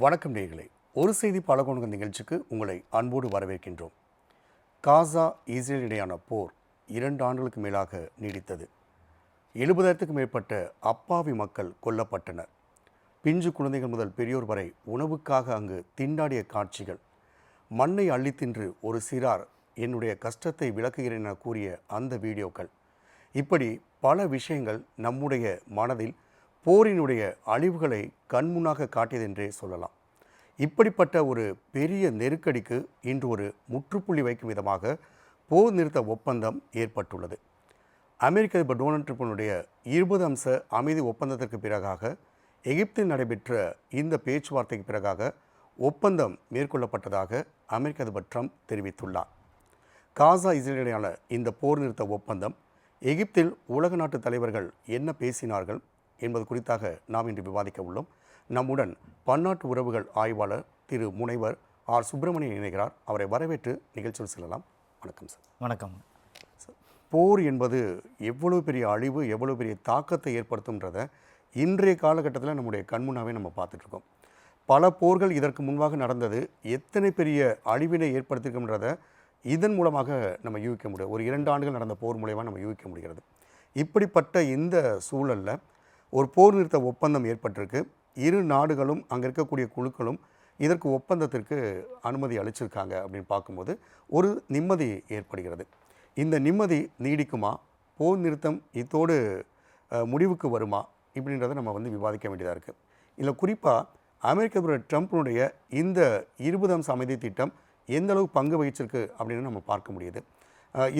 வணக்கம் நேர்களே ஒரு செய்தி பல நிகழ்ச்சிக்கு உங்களை அன்போடு வரவேற்கின்றோம். காசா இஸ்ரேல் இடையான போர் இரண்டு ஆண்டுகளுக்கு மேலாக நீடித்தது. எழுபதாயிரத்துக்கு மேற்பட்ட அப்பாவி மக்கள் கொல்லப்பட்டனர். பிஞ்சு குழந்தைகள் முதல் பெரியோர் வரை உணவுக்காக அங்கு திண்டாடிய காட்சிகள். மண்ணை அள்ளி தின்று ஒரு சிறார் என்னுடைய கஷ்டத்தை விளக்குகிறேன் என கூறிய அந்த வீடியோக்கள். இப்படி பல விஷயங்கள் நம்முடைய மனதில் போரினுடைய அழிவுகளை கண்முன்னாக காட்டியதென்றே சொல்லலாம். இப்படிப்பட்ட ஒரு பெரிய நெருக்கடிக்கு இன்று ஒரு முற்றுப்புள்ளி வைக்கும் விதமாக போர் நிறுத்த ஒப்பந்தம் ஏற்பட்டுள்ளது. அமெரிக்க அதிபர் டொனால்ட் ட்ரம்பினுடைய இருபது அம்ச அமைதி ஒப்பந்தத்திற்கு பிறகாக எகிப்தில் நடைபெற்ற இந்த பேச்சுவார்த்தைக்கு பிறகாக ஒப்பந்தம் மேற்கொள்ளப்பட்டதாக அமெரிக்க அதிபர் ட்ரம்ப் தெரிவித்துள்ளார். காசா இஸ்ரேலிடையான இந்த போர் நிறுத்த ஒப்பந்தம் எகிப்தில் உலக நாட்டு தலைவர்கள் என்ன பேசினார்கள் என்பது குறித்தாக நாம் இன்று விவாதிக்க உள்ளோம். நம்முடன் பன்னாட்டு உறவுகள் ஆய்வாளர் திரு முனைவர் ஆர். சுப்பிரமணியன் இணைகிறார். அவரை வரவேற்று நிகழ்ச்சியில் செல்லலாம். வணக்கம் சார். வணக்கம். போர் என்பது எவ்வளவு பெரிய அழிவு எவ்வளவு பெரிய தாக்கத்தை ஏற்படுத்தும்ன்றத இன்றைய காலகட்டத்தில் நம்முடைய கண்முன்னாவே நம்ம பார்த்துட்ருக்கோம் பல போர்கள் இதற்கு முன்பாக நடந்தது. எத்தனை பெரிய அழிவினை ஏற்படுத்திருக்கும்ன்றத இதன் மூலமாக நம்ம யூகிக்க முடியும். ஒரு இரண்டு ஆண்டுகள் நடந்த போர் மூலயமா நம்ம யூகிக்க முடிகிறது. இப்படிப்பட்ட இந்த சூழலில் ஒரு போர் நிறுத்த ஒப்பந்தம் ஏற்பட்டிருக்கு. இரு நாடுகளும் அங்கே இருக்கக்கூடிய குழுக்களும் இதற்கு ஒப்பந்தத்திற்கு அனுமதி அளிச்சிருக்காங்க அப்படின்னு பார்க்கும்போது ஒரு நிம்மதி ஏற்படுகிறது. இந்த நிம்மதி நீடிக்குமா? போர் நிறுத்தம் இத்தோடு முடிவுக்கு வருமா? இப்படின்றத நம்ம வந்து விவாதிக்க வேண்டியதாக இருக்குது இதில் குறிப்பாக அமெரிக்க அதிபர் ட்ரம்ப்னுடைய இந்த இருபது அம்ச அமைதி திட்டம் எந்த அளவுக்கு பங்கு வகிச்சிருக்கு அப்படின்னு நம்ம பார்க்க முடியுது.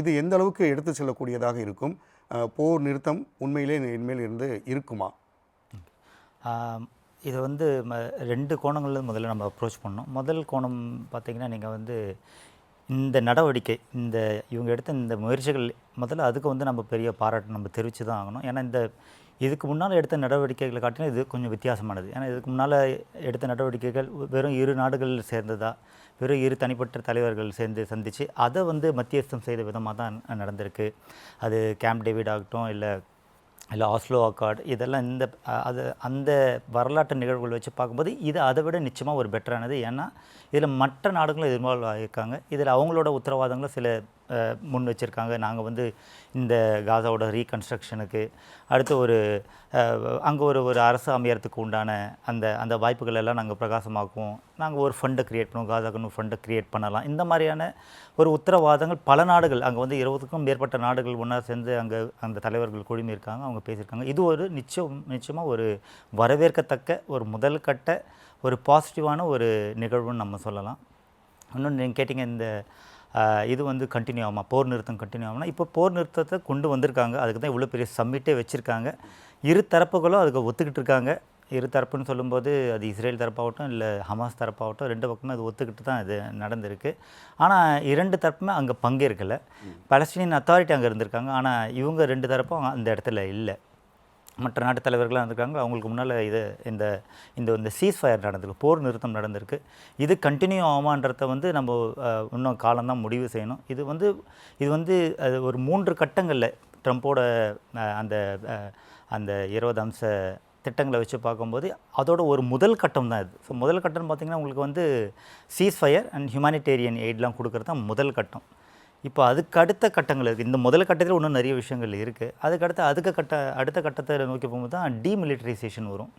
இது எந்த அளவுக்கு எடுத்து செல்லக்கூடியதாக இருக்கும்? போர் நிறுத்தம் உண்மையிலே இனிமேல் இருந்து இருக்குமா? இது வந்து ம- ரெண்டு கோணங்கள்ல முதல்ல நம்ம அப்ரோச் பண்ணோம் முதல் கோணம் பார்த்தீங்கன்னா நீங்கள் வந்து இந்த நடவடிக்கை இந்த இவங்க எடுத்த இந்த முயற்சிகள் முதல்ல அதுக்கு வந்து நம்ம பெரிய பாராட்டு நம்ம தெரிவித்து தான் ஆகணும். ஏன்னா இந்த இதுக்கு முன்னால் எடுத்த நடவடிக்கைகளை காட்டிலும் இது கொஞ்சம் வித்தியாசமானது. ஏன்னா இதுக்கு முன்னால் எடுத்த நடவடிக்கைகள் வெறும் இரு நாடுகள் சேர்ந்ததா? வெறும் இரு தனிப்பட்ட தலைவர்கள் சேர்ந்து சந்தித்து அதை வந்து மத்தியஸ்தம் செய்த விதமாக தான் நடந்திருக்கு. அது கேம்ப் டேவிட் ஆகட்டும் இல்லை இல்லை ஆஸ்லோ அக்கார்டு இதெல்லாம் இந்த அது அந்த வரலாற்று நிகழ்வுகள் வச்சு பார்க்கும்போது இது அதை விட நிச்சயமாக ஒரு பெட்டரானது ஏன்னா இதில் மற்ற நாடுகளும் இன்வால்வ் ஆகியிருக்காங்க இதில் அவங்களோட உத்தரவாதங்களும் சில முன் வச்சுருக்காங்க. நாங்கள் வந்து இந்த காசாவோட ரீகன்ஸ்ட்ரக்ஷனுக்கு அடுத்து ஒரு அங்கே ஒரு ஒரு அரசு அமையறதுக்கு உண்டான அந்த அந்த வாய்ப்புகள் எல்லாம் நாங்கள் பிரகாசமாக்குவோம். நாங்கள் ஒரு ஃபண்டை க்ரியேட் பண்ணுவோம். காசாக்குன்னு ஃபண்டை க்ரியேட் பண்ணலாம். இந்த மாதிரியான ஒரு உத்தரவாதங்கள் பல நாடுகள் அங்கே வந்து இருபதுக்கும் மேற்பட்ட நாடுகள் ஒன்றா சேர்ந்து அங்கே அந்த தலைவர்கள் குழுமி இருக்காங்க. அவங்க பேசியிருக்காங்க. இது ஒரு நிச்சயம் நிச்சயமாக ஒரு வரவேற்கத்தக்க ஒரு முதல் கட்ட ஒரு பாசிட்டிவான ஒரு நிகழ்வுன்னு நம்ம சொல்லலாம். இன்னொன்று நீங்கள் கேட்டிங்க இந்த இது வந்து கண்டினியூ ஆகுமா? போர் நிறுத்தம் கண்டினியூ ஆகும்னா இப்போ போர் நிறுத்தத்தை கொண்டு வந்திருக்காங்க. அதுக்கு தான் இவ்வளோ பெரிய சம்மிட்டே வச்சுருக்காங்க. இரு தரப்புகளும் அதுக்கு ஒத்துக்கிட்டு இருக்காங்க. இரு தரப்புன்னு சொல்லும்போது அது இஸ்ரேல் தரப்பாகட்டும் இல்லை ஹமாஸ் தரப்பாகட்டும் ரெண்டு பக்கமே அது ஒத்துக்கிட்டு தான் இது நடந்திருக்கு. ஆனால் இரண்டு தரப்புமே அங்கே பங்கேற்கலை. பலஸ்டீனியன் அத்தாரிட்டி அங்கே இருந்திருக்காங்க. ஆனால் இவங்க ரெண்டு தரப்பும் அந்த இடத்துல இல்லை. மற்ற நாட்டு தலைவர்களாக இருந்திருக்காங்க. அவங்களுக்கு முன்னால் இது இந்த இந்த இந்த சீஸ் ஃபயர் நடந்திருக்கு. போர் நிறுத்தம் நடந்திருக்கு. இது கண்டினியூ ஆகுமான்றத வந்து நம்ம இன்னும் காலம்தான் முடிவு செய்யணும். இது வந்து இது வந்து அது ஒரு மூன்று கட்டங்களில் ட்ரம்ப்போட அந்த அந்த இருபது அம்ச திட்டங்களை வச்சு பார்க்கும்போது அதோட ஒரு முதல் கட்டம் தான் இது. ஸோ முதல் கட்டம்னு பார்த்திங்கன்னா உங்களுக்கு வந்து சீஸ் ஃபயர் அண்ட் ஹியூமானிட்டேரியன் எய்ட்லாம் கொடுக்குறது தான் முதல் கட்டம். இப்போ அதுக்கு அடுத்த கட்டங்கள் இருக்குது இந்த முதல் கட்டத்தில் இன்னும் நிறைய விஷயங்கள் இருக்குது அதுக்கடுத்து அதுக்கு கட்ட அடுத்த கட்டத்தை நோக்கி போகும்போது தான் டீமிலிட்டரைசேஷன் வரும்.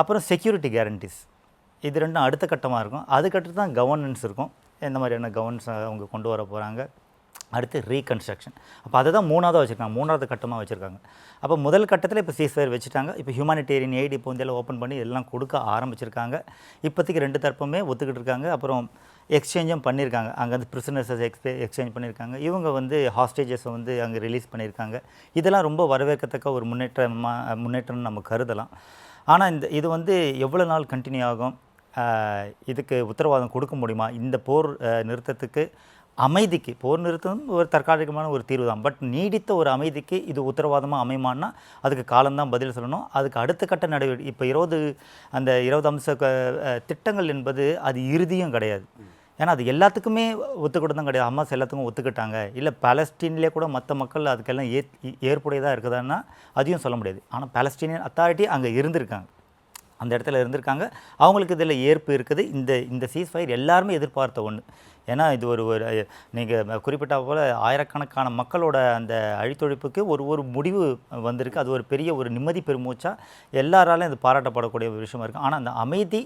அப்புறம் செக்யூரிட்டி கேரண்டிஸ் இது ரெண்டும் அடுத்த கட்டமாக இருக்கும். அதுக்கடுத்து தான் கவர்னன்ஸ் இருக்கும். எந்த மாதிரியான கவர்னன்ஸ் அவங்க கொண்டு வர போகிறாங்க அடுத்து ரீகன்ஸ்ட்ரக்ஷன் அப்போ அதை தான் மூணாவதாக வச்சுருக்காங்க. மூணாவது கட்டமாக வச்சுருக்காங்க. அப்போ முதல் கட்டத்தில் இப்போ சீஸ்ஃபயர் வச்சுட்டாங்க. இப்போ ஹியூமானிட்டேரியன் எய்டு இப்போ வந்து ஓப்பன் பண்ணி எல்லாம் கொடுக்க ஆரம்பிச்சிருக்காங்க. இப்போதைக்கு ரெண்டு தரப்புமே ஒத்துக்கிட்டு இருக்காங்க. அப்புறம் எக்ஸ்சேஞ்சும் பண்ணியிருக்காங்க அங்கே வந்து ப்ரிசனர்ஸை எக்ஸ்பே எக்ஸ்சேஞ்ச் பண்ணியிருக்காங்க இவங்க வந்து ஹாஸ்டேஜஸை வந்து அங்கே ரிலீஸ் பண்ணியிருக்காங்க இதெல்லாம் ரொம்ப வரவேற்கத்தக்க ஒரு முன்னேற்றமாக முன்னேற்றம்னு நம்ம கருதலாம். ஆனால் இந்த இது வந்து எவ்வளோ நாள் கண்டினியூ ஆகும்? இதுக்கு உத்தரவாதம் கொடுக்க முடியுமா? இந்த போர் நிறுத்தத்துக்கு அமைதிக்கு போர் நிறுத்தம் ஒரு தற்காலிகமான ஒரு தீர்வு தான். பட் நீடித்த ஒரு அமைதிக்கு இது உத்தரவாதமாக அமையுமான்னா அதுக்கு காலம்தான் பதில் சொல்லணும். அதுக்கு அடுத்த கட்ட நடவடிக்கை இப்போ இருபது அந்த இருபது அம்ச க- திட்டங்கள் என்பது அது இறுதியும் கிடையாது. ஏன்னா அது எல்லாத்துக்குமே ஒத்துக்கிட்டதும் கிடையாது. ஹமாஸ் எல்லாத்துக்கும் ஒத்துக்கிட்டாங்க. இல்லை பாலஸ்டீன்லேயே கூட மற்ற மக்கள் அதுக்கெல்லாம் ஏ ஏற்புடையதாக இருக்குதான்னா அதையும் சொல்ல முடியாது. ஆனால் பாலஸ்டீனியன் அத்தாரிட்டி அங்கே இருந்திருக்காங்க. அந்த இடத்துல இருந்திருக்காங்க. அவங்களுக்கு இதில் ஏற்பு இருக்குது. இந்த இந்த சீஸ்ஃபயர் எல்லாருமே எதிர்பார்த்த ஒன்று ஏன்னா இது ஒரு ஒரு நீங்கள் குறிப்பிட்ட போல் ஆயிரக்கணக்கான மக்களோட அந்த அழித்தொழிப்புக்கு ஒரு ஒரு முடிவு வந்திருக்கு. அது ஒரு பெரிய ஒரு நிம்மதி பெருமூச்சா எல்லாராலும் இது பாராட்டப்படக்கூடிய ஒரு விஷயமா இருக்குது ஆனால் அந்த அமைதி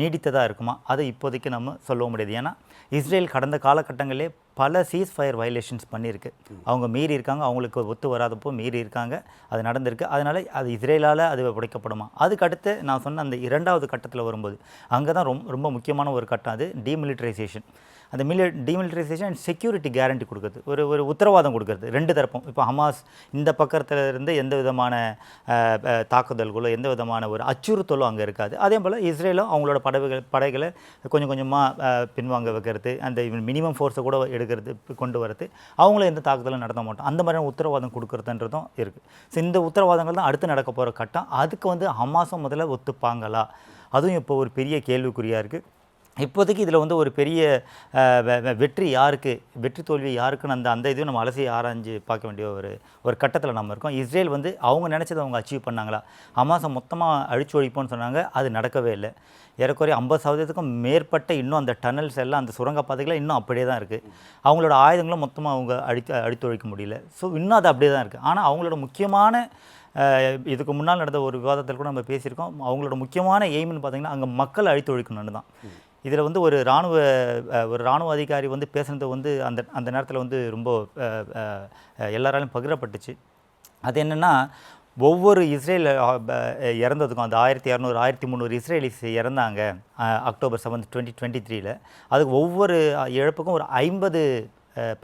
நீடித்ததாக இருக்குமா? அதை இப்போதைக்கு நம்ம சொல்ல முடியாது. ஏன்னா இஸ்ரேல் கடந்த காலகட்டங்களிலே பல சீஸ் ஃபயர் வயலேஷன்ஸ் பண்ணியிருக்கு. அவங்க மீறி இருக்காங்க. அவங்களுக்கு ஒத்து வராதப்போ மீறி இருக்காங்க. அது நடந்திருக்கு. அதனால் அது இஸ்ரேலால் அது உடைக்கப்படுமா? அதுக்கு அடுத்து நான் சொன்ன அந்த இரண்டாவது கட்டத்தில் வரும்போது அங்கே தான் ரொம்ப ரொம்ப முக்கியமான ஒரு கட்டம் அது டீமிலிட்டரைசேஷன் அந்த mili demilitarisation and security guarantee கொடுக்குறது. ஒரு ஒரு உத்தரவாதம் கொடுக்குறது. ரெண்டு தரப்பும். இப்போ ஹமாஸ் இந்த பக்கத்தில் இருந்து எந்த விதமான தாக்குதல்களோ எந்த விதமான ஒரு அச்சுறுத்தலோ அங்கே இருக்காது. அதே போல் இஸ்ரேலும் அவங்களோட படகுகள் படைகளை கொஞ்சம் கொஞ்சமாக பின்வாங்க வைக்கிறது அந்த மினிமம் ஃபோர்ஸை கூட எடுக்கிறது கொண்டு வரது. அவங்களும் எந்த தாக்குதலும் நடத்த மாட்டோம். அந்த மாதிரியான உத்தரவாதம் கொடுக்குறதுன்றதும் இருக்குது ஸோ இந்த உத்தரவாதங்கள் தான் அடுத்து நடக்க போகிற கட்டம். அதுக்கு வந்து ஹமாஸும் முதல்ல ஒத்துப்பாங்களா? அதுவும் இப்போ ஒரு பெரிய கேள்விக்குறியாக இருக்குது இப்போதைக்கு இதில் வந்து ஒரு பெரிய வெ- வெற்றி யாருக்கு வெற்றி தோல்வி யாருக்குன்னு அந்த அந்த இதையும் நம்ம அலசி ஆராய்ஞ்சு பார்க்க வேண்டிய ஒரு ஒரு கட்டத்தில் நம்ம இருக்கோம். இஸ்ரேல் வந்து அவங்க நினச்சதை அவங்க அச்சீவ் பண்ணாங்களா? அமாசம் மொத்தமாக அழிச்சு ஒழிப்போம்னு சொன்னாங்க. அது நடக்கவே இல்லை. ஏறக்குறைய ஐம்பது சதவீதத்துக்கும் மேற்பட்ட இன்னும் அந்த டனல்ஸ் எல்லாம் அந்த சுரங்கப்பாதைகள் இன்னும் அப்படியே தான் இருக்குது அவங்களோட ஆயுதங்களும் மொத்தமாக அவங்க அழித்து அழித்து ஒழிக்க முடியல. ஸோ இன்னும் அது அப்படியே தான் இருக்குது ஆனால் அவங்களோட முக்கியமான இதுக்கு முன்னால் நடந்த ஒரு விவாதத்தில் கூட நம்ம பேசியிருக்கோம். அவங்களோட முக்கியமான எய்ம்னு பார்த்தீங்கன்னா அங்கே மக்கள் அழித்து ஒழிக்கணும்னு தான். இதில் வந்து ஒரு இராணுவ ஒரு இராணுவ அதிகாரி வந்து பேசுனது வந்து அந்த அந்த நேரத்தில் வந்து ரொம்ப எல்லாராலையும் பகிரப்பட்டுச்சு. அது என்னென்னா ஒவ்வொரு இஸ்ரேல் இறந்ததுக்கும் அந்த ஆயிரத்தி இரநூறு ஆயிரத்தி முந்நூறு இஸ்ரேலிஸ் இறந்தாங்க அக்டோபர் செவன்த் டுவெண்ட்டி டுவெண்ட்டி த்ரீல. அதுக்கு ஒவ்வொரு இழப்புக்கும் ஒரு ஐம்பது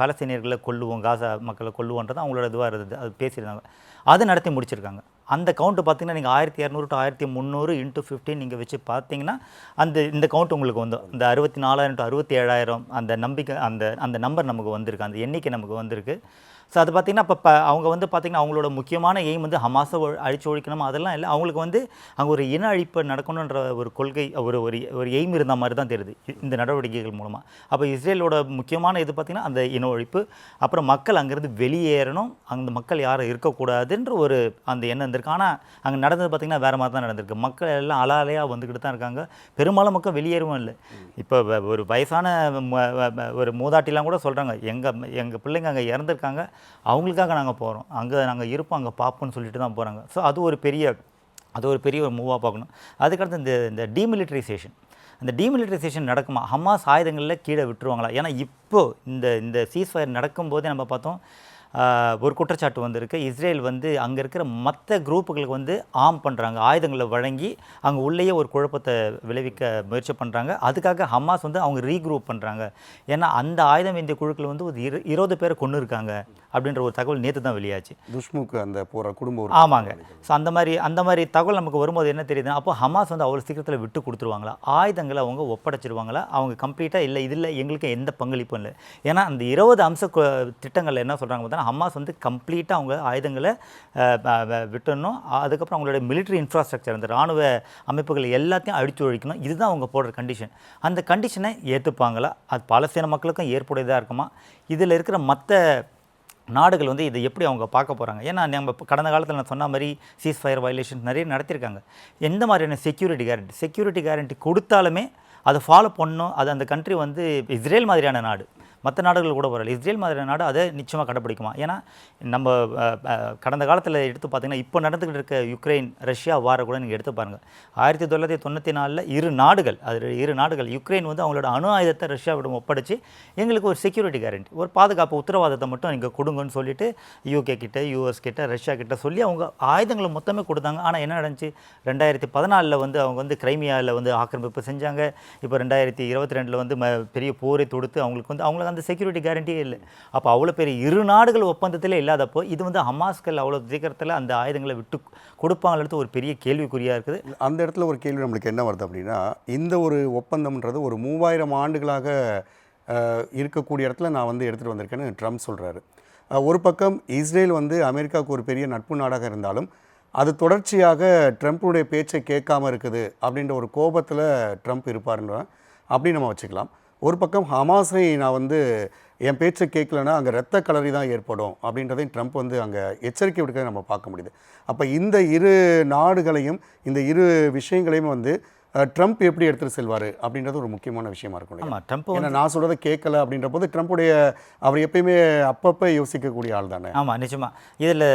பலஸ்தீனியர்களை கொல்லுவோம் காசா மக்களை கொல்லுவோன்றது அவங்களோட இதுவாக இருந்தது அது பேசியிருந்தாங்க. அது நடத்தி முடிச்சிருக்காங்க. அந்த கவுண்ட்டு பார்த்தீங்கன்னா நீங்கள் ஆயிரத்தி இரநூறு டு ஆயிரத்தி முந்நூறு இன்ட்டு ஃபிஃப்டின் நீங்கள் வச்சு பார்த்தீங்கன்னா அந்த இந்த கவுண்ட் உங்களுக்கு வந்து இந்த அறுபத்தி நாலாயிரம் டு அறுபத்தி ஏழாயிரம் அந்த நம்பிக்கை அந்த அந்த நம்பர் நமக்கு வந்திருக்கு. அந்த எண்ணிக்கை நமக்கு வந்திருக்கு. ஸோ அது பார்த்திங்கன்னா இப்போ அவங்க வந்து பார்த்திங்கன்னா அவங்களோட முக்கியமான எய்ம் வந்து ஹமாஸை ஒ- அழிச்சு ஒழிக்கணும்? அதெல்லாம் இல்லை. அவங்களுக்கு வந்து அங்கே ஒரு இன அழிப்பு நடக்கணுன்ற ஒரு கொள்கை ஒரு ஒரு ஒரு எய்ம் இருந்த மாதிரி தான் தெரியுது இந்த நடவடிக்கைகள் மூலமாக அப்போ இஸ்ரேலோட முக்கியமான இது பார்த்திங்கன்னா அந்த இன ஒழிப்பு. அப்புறம் மக்கள் அங்கேருந்து வெளியேறணும். அந்த மக்கள் யாரும் இருக்கக்கூடாதுன்ற ஒரு அந்த எண்ணம் இருந்திருக்கு ஆனால் அங்கே நடந்தது பார்த்திங்கன்னா வேறு மாதிரி தான் நடந்திருக்கு. மக்கள் எல்லாம் அலாலையாக வந்துக்கிட்டு தான் இருக்காங்க. பெரும்பாலும் மக்கள் வெளியேறவும் இல்லை. இப்போ வ- ஒரு வயசான ஒரு மூதாட்டிலாம் கூட சொல்கிறாங்க எங்கள் எங்கள் பிள்ளைங்க அங்கே இறந்துருக்காங்க. அவங்களுக்காக நாங்கள் போகிறோம் அங்கே நாங்கள் இருப்போம் அங்கே பார்ப்போம்னு சொல்லிட்டு தான் போகிறாங்க ஸோ அது ஒரு பெரிய அது ஒரு பெரிய ஒரு மூவாக பார்க்கணும். அதுக்கடுத்து இந்த இந்த டீமிலிட்டரைசேஷன் அந்த டீமிலிட்டரைசேஷன் நடக்குமா? ஹமாஸ் ஆயுதங்களில் கீழே விட்டுருவாங்களா? ஏன்னா இப்போது இந்த இந்த சீஸ்ஃபயர் நடக்கும்போதே நம்ம பார்த்தோம் ஒரு குற்றச்சாட்டு வந்திருக்கு. இஸ்ரேல் வந்து அங்கே இருக்கிற மற்ற குரூப்புகளுக்கு வந்து ஆம் பண்ணுறாங்க ஆயுதங்களை வழங்கி அங்கே உள்ளேயே ஒரு குழப்பத்தை விளைவிக்க முயற்சி பண்ணுறாங்க அதுக்காக ஹமாஸ் வந்து அவங்க ரீக்ரூப் பண்ணுறாங்க ஏன்னா அந்த ஆயுதம் இந்திய குழுக்கள் வந்து ஒரு இரு இருபது பேரை கொண்டு இருக்காங்க அப்படின்ற ஒரு தகவல் நேற்று தான் வெளியாச்சு. துஷ்முக்கு அந்த போகிற குடும்ப உறுப்பினர் ஆமாங்க. ஸோ அந்த மாதிரி அந்த மாதிரி தகவல் நமக்கு வரும்போது என்ன தெரியுதுன்னா அப்போ ஹமாஸ் வந்து அவ்வளோ சீக்கிரத்தில் விட்டு கொடுத்துருவாங்களா? ஆயுதங்களை அவங்க ஒப்படைச்சிருவாங்களா? அவங்க கம்ப்ளீட்டாக இல்லை இதில் எங்களுக்கு எந்த பங்களிப்பும் இல்லை. ஏன்னா அந்த இருபது அம்ச திட்டங்கள்ல என்ன சொல்கிறாங்க பார்த்தா ஹமாஸ் வந்து கம்ப்ளீட்டாக அவங்க ஆயுதங்களை விட்டுறணும் அதுக்கப்புறம் அவங்களோட military இன்ஃப்ராஸ்ட்ரக்சர் அந்த ராணுவ அமைப்புகள் எல்லாத்தையும் அழித்து ஒழிக்கணும். இதுதான் அவங்க போடுற கண்டிஷன் அந்த கண்டிஷனை ஏற்றுப்பாங்களா அது பாலஸ்தீன மக்களுக்கும் ஏற்புடையதாக இருக்குமா? இதில் இருக்கிற மற்ற நாடுகள் வந்து இதை எப்படி அவங்க பார்க்க போகிறாங்க ஏன்னா நம்ம கடந்த காலத்தில் நான் சொன்ன மாதிரி சீஸ் ஃபயர் வயலேஷன் நிறைய நடத்தியிருக்காங்க எந்த மாதிரியான செக்யூரிட்டி கேரண்டி செக்யூரிட்டி கேரண்டி கொடுத்தாலுமே அதை ஃபாலோ பண்ணணும். அது அந்த கண்ட்ரி வந்து இஸ்ரேல் மாதிரியான நாடு. மற்ற நாடுகள் கூட வரல இஸ்ரேல் மாதிரியான நாடு அதை நிச்சயமாக கடைப்பிடிக்குமா? ஏன்னா நம்ம கடந்த காலத்தில் எடுத்து பார்த்தீங்கன்னா இப்போ நடந்துக்கிட்டு இருக்க யுக்ரைன் ரஷ்யா வார கூட நீங்கள் எடுத்து பாருங்கள் ஆயிரத்தி தொள்ளாயிரத்தி தொண்ணூற்றி நாலில் இரு நாடுகள் அது இரு நாடுகள் யுக்ரைன் வந்து அவங்களோட அணு ஆயுதத்தை ரஷ்யாவிடம் ஒப்படைச்சு எங்களுக்கு ஒரு செக்யூரிட்டி கேரண்டி ஒரு பாதுகாப்பு உத்தரவாதத்தை மட்டும் நீங்கள் கொடுங்கன்னு சொல்லிட்டு யூகே கிட்ட யூஎஸ் கிட்ட ரஷ்யா கிட்ட சொல்லி அவங்க ஆயுதங்களை மொத்தமே கொடுத்தாங்க. ஆனால் என்ன நடந்துச்சு? ரெண்டாயிரத்தி பதினாலில் வந்து அவங்க வந்து கிரைமியாவில் வந்து ஆக்கிரமிப்பு செஞ்சாங்க. இப்போ ரெண்டாயிரத்தி இருபத்தி ரெண்டில் வந்து ம பெரிய போரை தொடுத்து அவங்களுக்கு வந்து அவங்கள அவங்களுக்கு அந்த செக்யூரிட்டி கேரண்டியே இல்லை. அப்போ அவ்வளோ பெரிய இரு நாடுகள் ஒப்பந்தத்திலே இல்லாதப்போ இது வந்து ஹமாஸ்கள் அவ்வளோ சீக்கிரத்தில் அந்த ஆயுதங்களை விட்டு கொடுப்பாங்கிறது ஒரு பெரிய கேள்விக்குறியாக இருக்குது. அந்த இடத்துல ஒரு கேள்வி நம்மளுக்கு என்ன வருது அப்படின்னா இந்த ஒரு ஒப்பந்தம்ன்றது ஒரு மூவாயிரம் ஆண்டுகளாக இருக்கக்கூடிய இடத்துல நான் வந்து எடுத்துகிட்டு வந்திருக்கேன்னு ட்ரம்ப் சொல்கிறாரு ஒரு பக்கம் இஸ்ரேல் வந்து அமெரிக்காவுக்கு ஒரு பெரிய நட்பு நாடாக இருந்தாலும் அது தொடர்ச்சியாக ட்ரம்ப்புடைய பேச்சை கேட்காம இருக்குது அப்படின்ற ஒரு கோபத்தில் ட்ரம்ப் இருப்பாருன்ற அப்படி நம்ம வச்சுக்கலாம். ஒரு பக்கம் ஹமாஸை நான் வந்து என் பேச்சை கேட்கலன்னா அங்கே ரத்த கலரி தான் ஏற்படும் அப்படின்றதையும் ட்ரம்ப் வந்து அங்கே எச்சரிக்கை விடுக்கிறத நம்ம பார்க்க முடியுது. அப்போ இந்த இரு நாடுகளையும் இந்த இரு விஷயங்களையும் வந்து ட்ரம்ப் எப்படி எடுத்துட்டு செல்வார் அப்படின்றது ஒரு முக்கியமான விஷயமா இருக்கும்? ஆமாம் ட்ரம்ப் ஏன்னா நான் சொல்கிறத கேட்கல அப்படின்ற போது ட்ரம்ப்புடைய அவர் எப்பயுமே அப்பப்போ யோசிக்கக்கூடிய ஆள் தானே. ஆமாம் நிச்சயமாக இதில்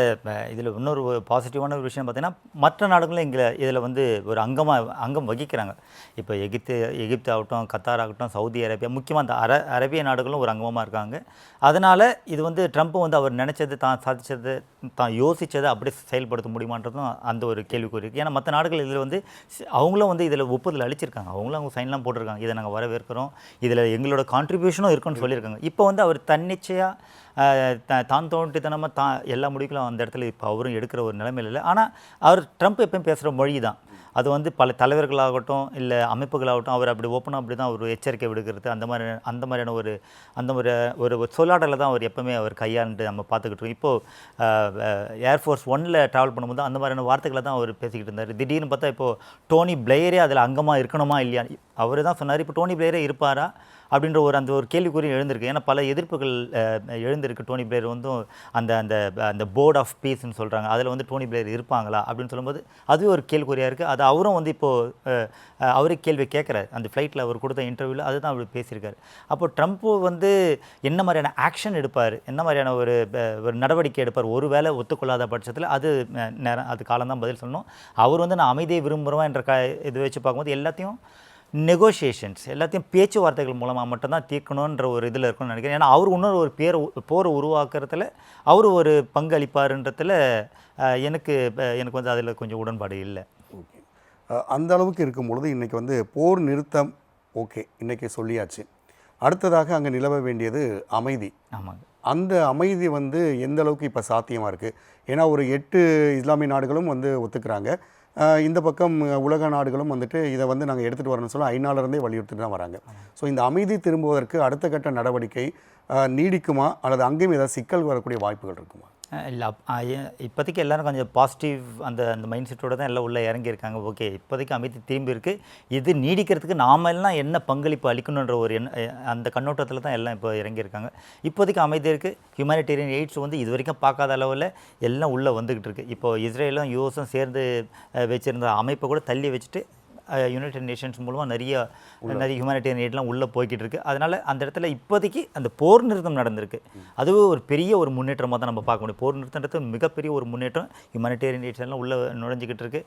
இதில் இன்னொரு பாசிட்டிவான ஒரு விஷயம் பார்த்தீங்கன்னா மற்ற நாடுகளும் இங்கே இதில் வந்து ஒரு அங்கமாக அங்கம் வகிக்கிறாங்க. இப்போ எகிப்து எகிப்து ஆகட்டும் கத்தார் ஆகட்டும் சவுதி அரேபியா முக்கியமாக அந்த அர அரேபிய நாடுகளும் ஒரு அங்கமாக இருக்காங்க. அதனால் இது வந்து ட்ரம்ப் வந்து அவர் நினச்சது தான் சாதிச்சது தான் யோசித்ததை அப்படியே செயல்படுத்த முடியுமான்றதும் அந்த ஒரு கேள்விக்குறி இருக்குது ஏன்னா மற்ற நாடுகள் இதில் வந்து அவங்களும் வந்து இதில் ஒப்புதல் அளிச்சிருக்காங்க. அவங்களும் அவங்க சைன்லாம் போட்டிருக்காங்க. இதை நாங்கள் வரவேற்கிறோம். இதில் எங்களோட கான்ட்ரிபியூஷனும் இருக்குன்னு சொல்லியிருக்காங்க. இப்போ வந்து அவர் தன்னிச்சையாக தான் தோன்றித்தனமாக தான் எல்லா முடிவுகளும் அந்த இடத்துல இப்போ அவரும் எடுக்கிற ஒரு நிலைமையில் இல்லை. ஆனால் அவர் ட்ரம்ப் எப்பயும் பேசுகிற மொழி தான் அது வந்து பல தலைவர்களாகட்டும் இல்லை அமைப்புகளாகட்டும் அவர் அப்படி ஓப்பனாக அப்படி தான் ஒரு எச்சரிக்கை விடுக்கிறது. அந்த மாதிரி அந்த மாதிரியான ஒரு அந்த மாதிரி ஒரு ஒரு சொல்லாடலை தான் அவர் எப்போவுமே அவர் கையாண்டு நம்ம பார்த்துக்கிட்டு இருக்கோம். இப்போது ஏர்ஃபோர்ஸ் ஒனில் ட்ராவல் பண்ணும்போது அந்த மாதிரியான வார்த்தைகளை தான் அவர் பேசிக்கிட்டு இருந்தார். திடீர்னு பார்த்தா இப்போது டோனி பிளேயரே அதில் அங்கமாக இருக்கணுமா இல்லையா? அவர் தான் சொன்னார் இப்போ டோனி பிளேயரே இருப்பாரா? அப்படின்ற ஒரு அந்த ஒரு கேள்விக்குறி எழுந்திருக்கு. ஏன்னா பல எதிர்ப்புகள் எழுந்திருக்கு. டோனி பிளேயர் வந்து அந்த அந்த அந்த போர்ட் ஆஃப் பீஸ்ன்னு சொல்கிறாங்க அதில் வந்து டோனி பிளேயர் இருப்பாங்களா? அப்படின்னு சொல்லும்போது அதுவே ஒரு கேள்விக்குறியாக இருக்குது அது அவரும் வந்து இப்போது அவரே கேள்வி கேட்குறாரு. அந்த ஃப்ளைட்டில் அவர் கொடுத்த இன்டர்வியூவில் அதுதான் அவர் பேசியிருக்காரு. அப்போ ட்ரம்ப்பு வந்து என்ன மாதிரியான ஆக்ஷன் எடுப்பார்? என்ன மாதிரியான ஒரு ஒரு நடவடிக்கை எடுப்பார்? ஒரு வேளை ஒத்துக்கொள்ளாத பட்சத்தில் அது நேரம் அது காலம்தான் பதில் சொல்லணும். அவர் வந்து நான் அமைதியை விரும்புகிறோம் என்ற க இது வச்சு பார்க்கும்போது எல்லாத்தையும் நெகோஷியேஷன்ஸ் எல்லாத்தையும் பேச்சுவார்த்தைகள் மூலமாக மட்டும்தான் தீர்க்கணுன்ற ஒரு இதில் இருக்கும்னு நினைக்கிறேன். ஏன்னா அவர் இன்னொரு ஒரு பேரை போரை உருவாக்குறதுல அவர் ஒரு பங்களிப்பாருன்றதில் எனக்கு எனக்கு வந்து அதில் கொஞ்சம் உடன்பாடு இல்லை. அந்த அளவுக்கு இருக்கும் பொழுது இன்றைக்கி வந்து போர் நிறுத்தம் ஓகே இன்றைக்கி சொல்லியாச்சு. அடுத்ததாக அங்கே நிலவ வேண்டியது அமைதி. ஆமாங்க. அந்த அமைதி வந்து எந்த அளவுக்கு இப்போ சாத்தியமாக இருக்குது ஏன்னா ஒரு எட்டு இஸ்லாமிய நாடுகளும் வந்து ஒத்துக்கிறாங்க. இந்த பக்கம் உலக நாடுகளும் வந்துட்டு இதை வந்து நாங்கள் எடுத்துகிட்டு வரணும்னு சொல்லி ஐநாளிலிருந்தே வலியுறுத்திட்டு தான் வராங்க. ஸோ இந்த அமைதி திரும்புவதற்கு அடுத்த கட்ட நடவடிக்கை நீடிக்குமா? அல்லது அங்கேயும் ஏதாவது சிக்கல் வரக்கூடிய வாய்ப்புகள் இருக்குமா? இல்லை இப்போதைக்கு எல்லாரும் கொஞ்சம் பாசிட்டிவ் அந்த அந்த மைண்ட் செட்டோட தான் எல்லாம் உள்ளே இறங்கியிருக்காங்க. ஓகே இப்போதைக்கு அமைதி திரும்பி இருக்குது இது நீடிக்கிறதுக்கு நாம எல்லாம் என்ன பங்களிப்பு அளிக்கணுன்ற ஒரு எண்ண அந்த கண்ணோட்டத்தில் தான் எல்லாம் இப்போ இறங்கியிருக்காங்க. இப்போதைக்கு அமைதி இருக்குது ஹியூமனிடேரியன் எய்ட்ஸ் வந்து இது வரைக்கும் பார்க்காத அளவில் எல்லாம் உள்ளே வந்துக்கிட்டு இருக்குது இப்போது இஸ்ரேலும் யூஎஸும் சேர்ந்து வச்சுருந்த அமைப்பை கூட தள்ளி வச்சுட்டு யுனைடெட் நேஷன்ஸ் மூலமாக நிறைய நிறைய ஹியூமனிடேரியன் எய்ட்லாம் உள்ளே போய்கிட்டு இருக்கு அதனால் அந்த இடத்துல இப்போதைக்கு அந்த போர் நிறுத்தம் நடந்திருக்கு. அதுவே ஒரு பெரிய ஒரு முன்னேற்றமாக தான் நம்ம பார்க்க முடியும். போர் நிறுத்தன்றது மிகப்பெரிய ஒரு முன்னேற்றம் ஹியூமனிடேரியன் எய்ட்ஸ் எல்லாம் உள்ளே நுழைஞ்சிக்கிட்டு இருக்கு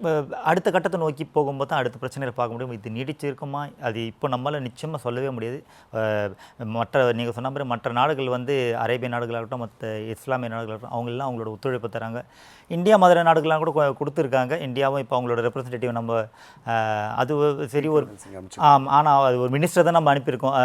அஹ் அடுத்த கட்டத்தை நோக்கி போகும்போது தான் அடுத்த பிரச்சனைகளை பார்க்க முடியும். இது நீடிச்சிருக்குமா? அது இப்போ நம்மளால் நிச்சயமாக சொல்லவே முடியாது. மற்ற நீங்கள் சொன்ன மாதிரி மற்ற நாடுகள் வந்து அரேபிய நாடுகளாகட்டும் மற்ற இஸ்லாமிய நாடுகளாகட்டும் அவங்கெல்லாம் அவங்களோட ஒத்துழைப்பு தராங்க. இந்தியா மாதிரி நாடுகள்லாம் கூட கொடுத்துருக்காங்க. இந்தியாவும் இப்போ அவங்களோட ரெப்ரசன்டேட்டிவ் நம்ம அது சரி ஒரு ஆம் ஆனால் அது ஒரு மினிஸ்டர் தான் நம்ம அனுப்பியிருக்கோம்.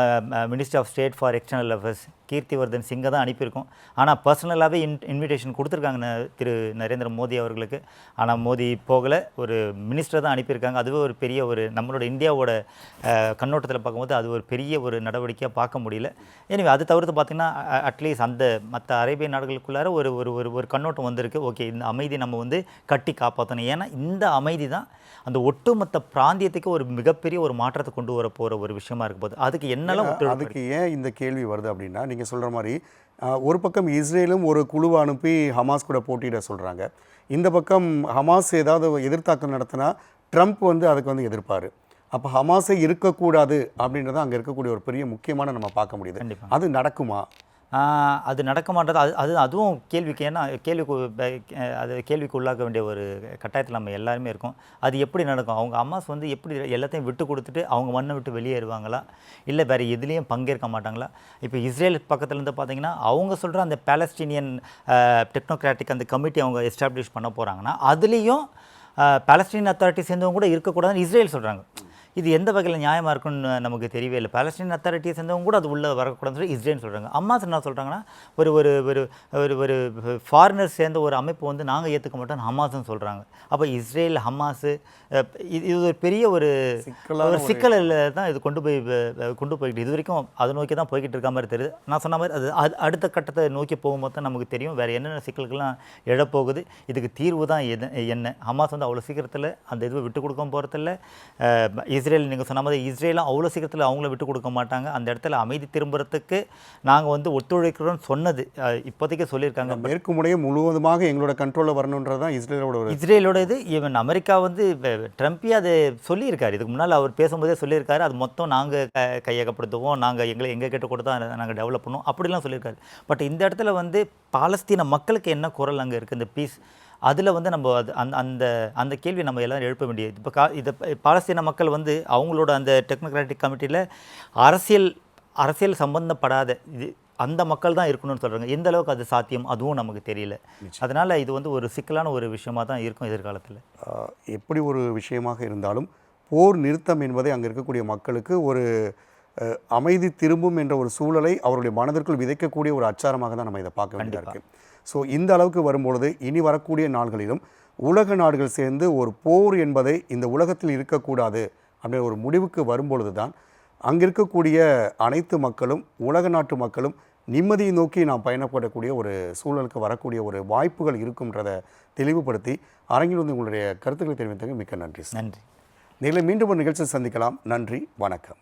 Minister of state for external affairs Kirtivardhan சிங்கை தான் அனுப்பியிருக்கோம். ஆனால் பர்சனலாகவே இன் இன்விடேஷன் கொடுத்துருக்காங்க திரு நரேந்திர மோடி அவர்களுக்கு. ஆனால் மோடி போகலை ஒரு மினிஸ்டர் தான் அனுப்பியிருக்காங்க. அதுவே ஒரு பெரிய ஒரு நம்மளோட இந்தியாவோட கண்ணோட்டத்தில் பார்க்கும்போது அது ஒரு பெரிய ஒரு நடவடிக்கையாக பார்க்க முடியல. எனவே அது தவிர்த்து பார்த்தீங்கன்னா அட்லீஸ்ட் அந்த மற்ற அரேபிய நாடுகளுக்குள்ளார ஒரு ஒரு ஒரு ஒரு கண்ணோட்டம் வந்திருக்கு. ஓகே இந்த அமைதி நம்ம வந்து கட்டி காப்பாற்றணும் ஏன்னா இந்த அமைதி தான் அந்த ஒட்டுமொத்த பிராந்தியத்துக்கு ஒரு மிகப்பெரிய ஒரு மாற்றத்தை கொண்டு வர போகிற ஒரு விஷயமா இருக்க போகுது. அதுக்கு என்னெல்லாம் அதுக்கு ஏன் இந்த கேள்வி வருது அப்படின்னா நீங்கள் சொல்கிற மாதிரி ஒரு பக்கம் இஸ்ரேலும் ஒரு குழுவை அனுப்பி ஹமாஸ் கூட போட்டியிட சொல்கிறாங்க இந்த பக்கம் ஹமாஸ் ஏதாவது எதிர்த்தாக்கம் நடத்தினா ட்ரம்ப் வந்து அதுக்கு வந்து எதிர்ப்பார். அப்போ ஹமாஸே இருக்கக்கூடாது அப்படின்றத அங்கே இருக்கக்கூடிய ஒரு பெரிய முக்கியமான நம்ம பார்க்க முடியுது. அது நடக்குமா? அது நடக்க மாட்டது அது அது அதுவும் கேள்விக்கு ஏன்னா கேள்விக்கு அது கேள்விக்கு உள்ளாக்க வேண்டிய ஒரு கட்டாயத்தில் நம்ம எல்லாருமே இருக்கோம். அது எப்படி நடக்கும்? அவங்க அம்மாஸ் வந்து எப்படி எல்லாத்தையும் விட்டு கொடுத்துட்டு அவங்க மண்ணை விட்டு வெளியேறுவாங்களா? இல்லை வேறு எதுலேயும் பங்கேற்க மாட்டாங்களா? இப்போ இஸ்ரேல் பக்கத்துலேருந்து பார்த்தீங்கன்னா அவங்க சொல்கிற அந்த பேலஸ்டீனியன் டெக்னோக்ராட்டிக் அந்த கமிட்டி அவங்க எஸ்டாப்ளிஷ் பண்ண போகிறாங்கன்னா அதுலேயும் பாலஸ்டீன் அத்தாரிட்டி சேர்ந்தவங்க கூட இருக்கக்கூடாதுன்னு இஸ்ரேல் சொல்கிறாங்க இது எந்த வகையில் நியாயமாக இருக்குன்னு நமக்கு தெரியவே இல்லை. பாலஸ்தீன் அத்தாரிட்டியை சேர்ந்தவங்க கூட அது உள்ளே வரக்கூடாதுன்னு சொல்லி இஸ்ரேல் சொல்கிறாங்க அம்மாஸ் என்ன சொல்கிறாங்கன்னா ஒரு ஒரு ஒரு ஒரு ஒரு ஃபாரினர் சேர்ந்த ஒரு அமைப்பு வந்து நாங்கள் ஏற்றுக்க மாட்டோம்னு ஹமாஸ்னு சொல்கிறாங்க அப்போ இஸ்ரேல் ஹமாஸு இது இது ஒரு பெரிய ஒரு ஒரு சிக்கலில் தான் இது கொண்டு போய் கொண்டு போய்கிட்டு இது வரைக்கும் அதை நோக்கி தான் போய்கிட்டு இருக்க மாதிரி தெரியுது. நான் சொன்ன மாதிரி அது அது அடுத்த கட்டத்தை நோக்கி போகும்போது தான் நமக்கு தெரியும். வேறு என்னென்ன சிக்கல்கள்லாம் எழப்போகுது. இதுக்கு தீர்வு தான் எது என்ன? ஹமாஸ் வந்து அவ்வளோ சீக்கிரத்தில் அந்த இதுவை விட்டு கொடுக்க போகிறதில்ல இஸ்ரேல் நீங்கள் சொன்ன மாதிரி இஸ்ரேலும் அவ்வளோ சீக்கிரத்தில் அவங்கள விட்டு கொடுக்க மாட்டாங்க. அந்த இடத்துல அமைதி திரும்புறதுக்கு நாங்கள் வந்து ஒத்துழைக்கிறோம்னு சொன்னது. இப்போதைக்கு சொல்லியிருக்காங்க. மேற்கு முனையை முழுவதுமாக எங்களோட கண்ட்ரோலில் வரணுன்றது தான் இஸ்ரேலோட இஸ்ரேலோட இது ஈவன் அமெரிக்கா வந்து ட்ரம்ப்பே அதை சொல்லியிருக்காரு. இதுக்கு முன்னால் அவர் பேசும்போதே சொல்லியிருக்காரு. அது மொத்தம் நாங்கள் க கையகப்படுத்துவோம். நாங்கள் எங்களை எங்கள் கிட்ட கூட தான் நாங்கள் டெவலப் பண்ணுவோம். அப்படிலாம் சொல்லியிருக்காரு. பட் இந்த இடத்துல வந்து பாலஸ்தீன மக்களுக்கு என்ன குரல் அங்கே இருக்குது இந்த பீஸ் அதில் வந்து நம்ம அது அந்த அந்த அந்த கேள்வி நம்ம எல்லாரும் எழுப்ப வேண்டியது. இப்போ கா இதை பாலஸ்தீன மக்கள் வந்து அவங்களோட அந்த டெக்னோக்ராட்டிக் கமிட்டியில் அரசியல் அரசியல் சம்பந்தப்படாத இது அந்த மக்கள் தான் இருக்கணும்னு சொல்கிறாங்க எந்த அளவுக்கு அது சாத்தியம்? அதுவும் நமக்கு தெரியல. அதனால் இது வந்து ஒரு சிக்கலான ஒரு விஷயமா தான் இருக்கும் எதிர்காலத்தில். எப்படி ஒரு விஷயமாக இருந்தாலும் போர் நிறுத்தம் என்பதை அங்கே இருக்கக்கூடிய மக்களுக்கு ஒரு அமைதி திரும்பும் என்ற ஒரு சூழலை அவருடைய மனதிற்குள் விதைக்கக்கூடிய ஒரு அச்சாரமாக தான் நம்ம இதை பார்க்க வேண்டியதாக இருக்கு. ஸோ இந்த அளவுக்கு வரும்பொழுது இனி வரக்கூடிய நாள்களிலும் உலக நாடுகள் சேர்ந்து ஒரு போர் என்பதை இந்த உலகத்தில் இருக்கக்கூடாது அப்படின்ற ஒரு முடிவுக்கு வரும்பொழுது தான் அங்கே இருக்கக்கூடிய அனைத்து மக்களும் உலக நாட்டு மக்களும் நிம்மதியை நோக்கி நாம் பயணப்படக்கூடிய ஒரு சூழலுக்கு வரக்கூடிய ஒரு வாய்ப்புகள் இருக்கும்ன்றதை தெளிவுபடுத்தி அரங்கில் வந்து உங்களுடைய கருத்துக்களை தெரிவித்தங்க மிக்க நன்றி நன்றி. நேரில் மீண்டும் ஒரு நிகழ்ச்சியில் சந்திக்கலாம். நன்றி வணக்கம்.